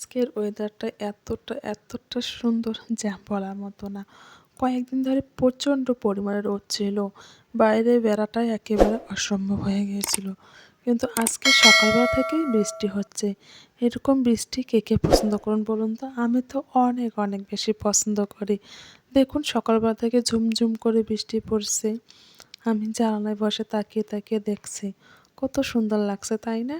আজকের ওয়েদারটা এতটা এতটা সুন্দর যা বলার মতো না। কয়েকদিন ধরে প্রচণ্ড পরিমাণে রোদ ছিল। বাইরে বেড়াটাই একেবারে অসম্ভব হয়ে গিয়েছিল। কিন্তু আজকে সকালবেলা থেকেই বৃষ্টি হচ্ছে। এরকম বৃষ্টি কে কে পছন্দ করুন বলুন তো? আমি তো অনেক অনেক বেশি পছন্দ করি। দেখুন, সকালবেলা থেকে ঝুমঝুম করে বৃষ্টি পড়ছে। আমি জানালায় বসে তাকিয়ে তাকিয়ে দেখছি। কত সুন্দর লাগছে, তাই না?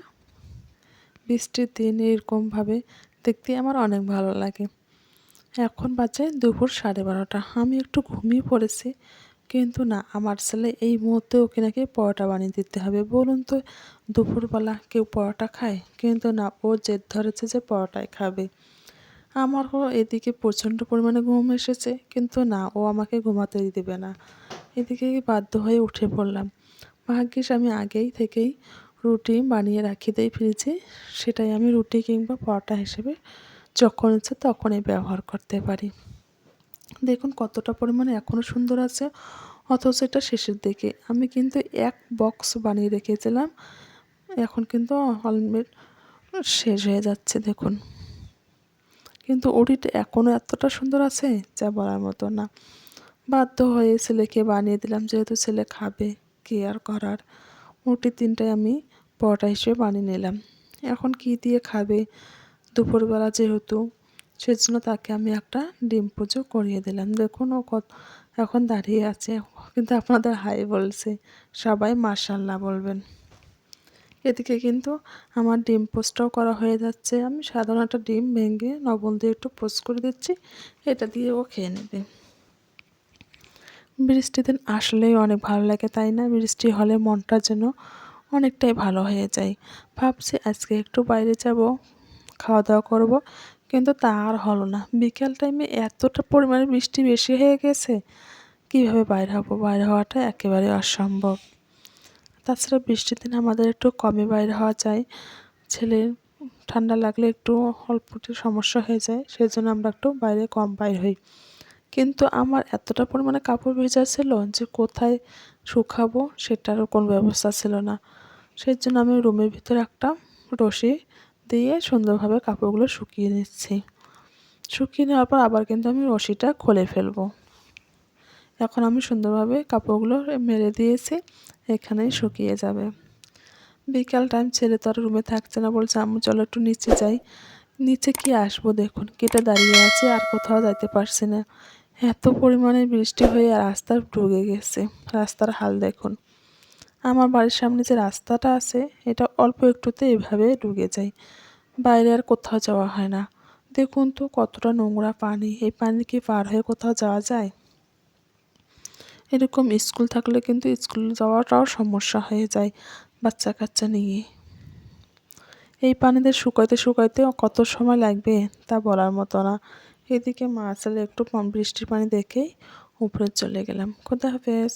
বৃষ্টির দিন এরকমভাবে দেখতে আমার অনেক ভালো লাগে। এখন বাজে দুপুর সাড়ে বারোটা। আমি একটু ঘুমিয়ে পড়েছি। কিন্তু না, আমার ছেলে এই মুহূর্তে ওকে নাকি পরোটা বানিয়ে দিতে হবে। বলুন তো, দুপুরবেলা কেউ পরোটা খায়? কিন্তু না, ও জেদ ধরেছে যে পরোটাই খাবে। আমারও এদিকে প্রচণ্ড পরিমাণে ঘুম এসেছে। কিন্তু না, ও আমাকে ঘুমাতে দেবে না। এদিকে বাধ্য হয়ে উঠে পড়লাম। ভাগ্যিস আমি আগেই থেকেই রুটি বানিয়ে রাখি দেই ফ্রিজে সেটাই আমি রুটি কিংবা পরোটা হিসেবে যখন ইচ্ছে তখনই ব্যবহার করতে পারি। দেখুন কতটা পরিমাণে এখনও সুন্দর আছে, অথচ এটা শেষের দিকে। আমি কিন্তু এক বক্স বানিয়ে রেখেছিলাম। এখন কিন্তু অলমেট শেষ হয়ে যাচ্ছে, দেখুন। কিন্তু ওটিটা এখনও এতটা সুন্দর আছে যা বলার মতো না। বাধ্য হয়ে ছেলেকে বানিয়ে দিলাম, যেহেতু ছেলে খাবে কি আর করার। ওটি তিনটায় আমি পরোটা হিসেবে বানিয়ে নিলাম। এখন কি দিয়ে খাবে? দুপুরবেলা যেহেতু, সেজন্য তাকে আমি একটা ডিম পুজো করিয়ে দিলাম। দেখুন ও কত, এখন দাঁড়িয়ে আছে। কিন্তু আপনাদের হাই বলছে, সবাই মার্শাল্লাহ বলবেন। এদিকে কিন্তু আমার ডিম পোস্টটাও করা হয়ে যাচ্ছে। আমি সাধারণ একটা ডিম ভেঙে লবণ দিয়ে একটু পোস্ট করে দিচ্ছি, এটা দিয়ে ও খেয়ে নেবে। বৃষ্টির দিন আসলেই অনেক ভালো লাগে, তাই না? বৃষ্টি হলে মনটা যেন অনেকটাই ভালো হয়ে যায়। ভাবছি আজকে একটু বাইরে যাব, খাওয়া দাওয়া করব, কিন্তু তা আর হলো না। বিকেল টাইমে এতটা পরিমাণে বৃষ্টি বেশি হয়ে গেছে, কীভাবে বাইরে হব? বাইরে হওয়াটা একেবারে অসম্ভব। তাছাড়া বৃষ্টির দিন আমাদের একটু কমে বাইরে হওয়া যায়। ছেলের ঠান্ডা লাগলে একটু অল্প একটু সমস্যা হয়ে যায় সেই জন্য আমরা একটু বাইরে কম বাইর হই। কিন্তু আমার এতটা পরিমাণে কাপড় ভেজা ছিল যে কোথায় শুকাবো সেটারও কোনো ব্যবস্থা ছিল না। সেই জন্য আমি রুমের ভিতরে একটা রশি দিয়ে সুন্দরভাবে কাপড়গুলো শুকিয়ে নিচ্ছি। শুকিয়ে নেওয়ার পর আবার কিন্তু আমি রশিটা খুলে ফেলব। এখন আমি সুন্দরভাবে কাপড়গুলো মেরে দিয়েছি, এখানেই শুকিয়ে যাবে। বিকাল টাইম ছেলে তো আর রুমে থাকছে না বলছে আমি চলো একটু নিচে যাই। নিচে কি আসব দেখুন, কেটে দাঁড়িয়ে আছে, আর কোথাও যাইতে পারছি না। এত পরিমাণে বৃষ্টি হয়ে রাস্তা ঢুকে গেছে। রাস্তার হাল দেখুন। আমার বাড়ির সামনে যে রাস্তাটা আছে, এটা অল্প একটুতে এভাবে ঢুকে যায়। বাইরে আর কোথাও যাওয়া হয় না। দেখুন তো কতটা নোংরা পানি। এই পানি কি পার হয়ে কোথাও যাওয়া যায়? এরকম স্কুল থাকলে কিন্তু স্কুল যাওয়াটাও সমস্যা হয়ে যায় বাচ্চা কাচ্চা নিয়ে। এই পানিতে শুকাইতে শুকাইতে কত সময় লাগবে তা বলার মতো না। এদিকে মা ছেলে একটু বৃষ্টির পানি দেখেই উপরে চলে গেলাম। খোদা হাফেজ।